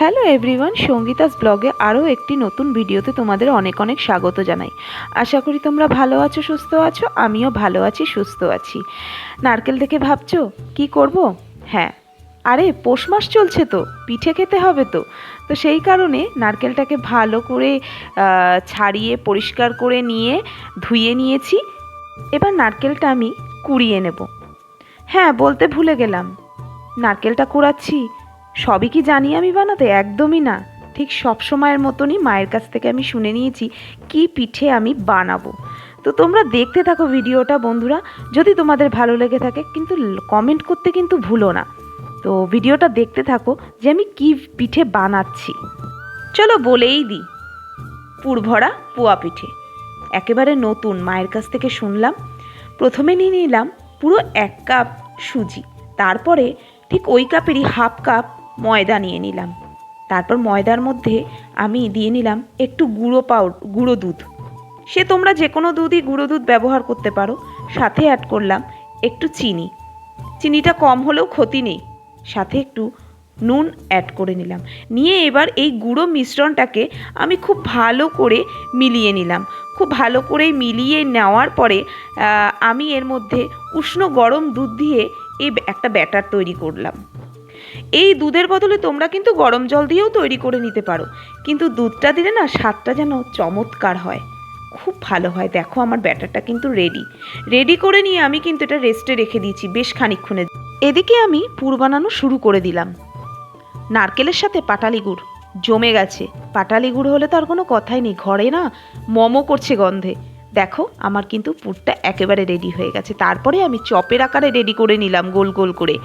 Hello everyone Sangeeta's ব্লগে আরও একটি নতুন ভিডিওতে তোমাদের অনেক অনেক স্বাগত জানাই। আশা করি তোমরা ভালো আছো, সুস্থ আছো, আমিও ভালো আছি, সুস্থ আছি। নারকেল দেখে ভাবছ, কি করব? হ্যাঁ আরে পৌষ মাস চলছে তো, পিঠে খেতে হবে তো। তো সেই কারণে নারকেলটাকে ভালো করে ছাড়িয়ে, পরিষ্কার করে নিয়ে, ধুয়ে নিয়েছি। এবার নারকেলটা আমি কুড়িয়ে নেব। হ্যাঁ বলতে ভুলে গেলাম। নারকেলটা কুড়াচ্ছি সবই কি জানি আমি বানাতে? একদমই না। ঠিক সব সময়ের মতনই মায়ের কাছ থেকে আমি শুনে নিয়েছি কি পিঠে আমি বানাবো। তো তোমরা দেখতে থাকো ভিডিওটা বন্ধুরা। যদি তোমাদের ভালো লেগে থাকে, কিন্তু কমেন্ট করতে কিন্তু ভুলো না। তো ভিডিওটা দেখতে থাকো যে আমি কি পিঠে বানাচ্ছি। চলো বলেই দিই। পুরভরা পোয়া পিঠে। একেবারে নতুন, মায়ের কাছ থেকে শুনলাম। প্রথমে নিয়ে নিলাম পুরো এক কাপ সুজি। তারপরে ঠিক ওই কাপেরই হাফ কাপ ময়দা নিয়ে নিলাম। তারপর ময়দার মধ্যে আমি দিয়ে নিলাম একটু গুঁড়ো পাউ গুঁড়ো দুধ। সে তোমরা যে কোনো দুধই গুঁড়ো দুধ ব্যবহার করতে পারো। সাথে অ্যাড করলাম একটু চিনি। চিনিটা কম হলেও ক্ষতি নেই। সাথে একটু নুন অ্যাড করে নিলাম। নিয়ে এবার এই গুঁড়ো মিশ্রণটাকে আমি খুব ভালো করে মিলিয়ে নিলাম। খুব ভালো করে মিলিয়ে নেওয়ার পরে আমি এর মধ্যে উষ্ণ গরম দুধ দিয়ে এই একটা ব্যাটার তৈরি করলাম। এই দুধের বদলে তোমরা কিন্তু গরম জল দিয়েও তৈরি করে নিতে পারো। কিন্তু দুধটা দিলে না স্বাদটা যেন চমৎকার হয়। খুব ভালো হয়। দেখো আমার ব্যাটারটা কিন্তু রেডি রেডি করে নিয়ে আমি কিন্তু এটা রেস্টে রেখে দিয়েছি বেশ খানিক্ষণে এদিকে আমি পুর বানানো শুরু করে দিলাম। নারকেলের সাথে পাটালি গুড়। জমে গেছে। পাটালি গুড় হলে তো আর কোনো কথাই নেই। ঘরে না মমো করছে গন্ধে। দেখো আমার কিন্তু পুরটা একেবারে রেডি হয়ে গেছে। তারপরে আমি চপের আকারে রেডি করে নিলাম গোল গোল করে।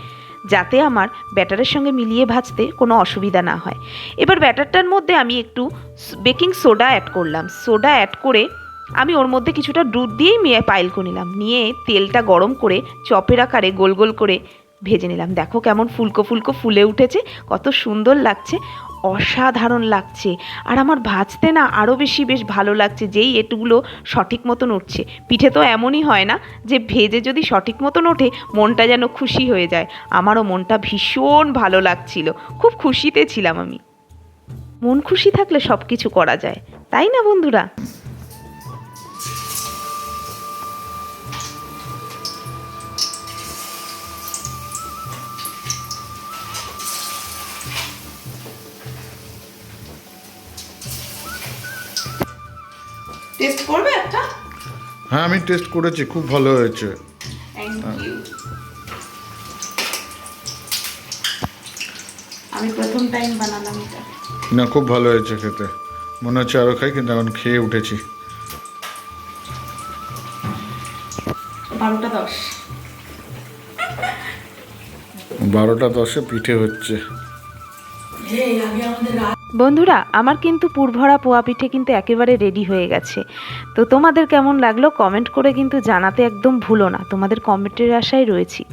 যাতে আমার ব্যাটারের সঙ্গে মিলিয়ে ভাজতে কোনো অসুবিধা না হয়। এবার ব্যাটারটার মধ্যে আমি একটু বেকিং সোডা অ্যাড করলাম। সোডা অ্যাড করে আমি ওর মধ্যে কিছুটা দুধ দিয়েই মেয়ে পাইল করে নিলাম। নিয়ে তেলটা গরম করে চপের আকারে গোল গোল করে ভেজে নিলাম। দেখো কেমন ফুলকো ফুলকো ফুলে উঠেছে, কত সুন্দর লাগছে, অসাধারণ লাগছে। আর আমার ভাজতে না আরও বেশি বেশ ভালো লাগছে, যেই এটুগুলো সঠিক মতন উঠছে। পিঠে তো এমনই হয় না যে ভেজে যদি সঠিক মতন ওঠে, মনটা যেন খুশি হয়ে যায়। আমারও মনটা ভীষণ ভালো লাগছিল। খুব খুশিতে ছিলাম আমি। মন খুশি থাকলে সব কিছু করা যায়। তাই না বন্ধুরা? টেস্ট করবে একটা? হ্যাঁ আমি টেস্ট করেছি খুব ভালো হয়েছে। আমি প্রথম টাইম বানালাম এটা। না খুব ভালো হয়েছে খেতে। মনে হচ্ছে আরও খাই কিন্তু এখন খেয়ে উঠেছি। বারোটা দশ। বারোটা দশে পিঠে হচ্ছে। বন্ধুরা, আমার কিন্তু পুরভরা পোয়া পিঠে কিন্তু একেবারে রেডি হয়ে গেছে। তো তোমাদের কেমন লাগল কমেন্ট করে কিন্তু জানাতে একদম ভুলো না। তোমাদের কমেন্টের আশায় রয়েছি।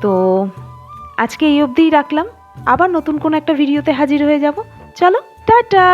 তো আজকে এই অবধিই রাখলাম। আবার নতুন কোনো একটা ভিডিওতে হাজির হয়ে যাব। চলো, টাটা!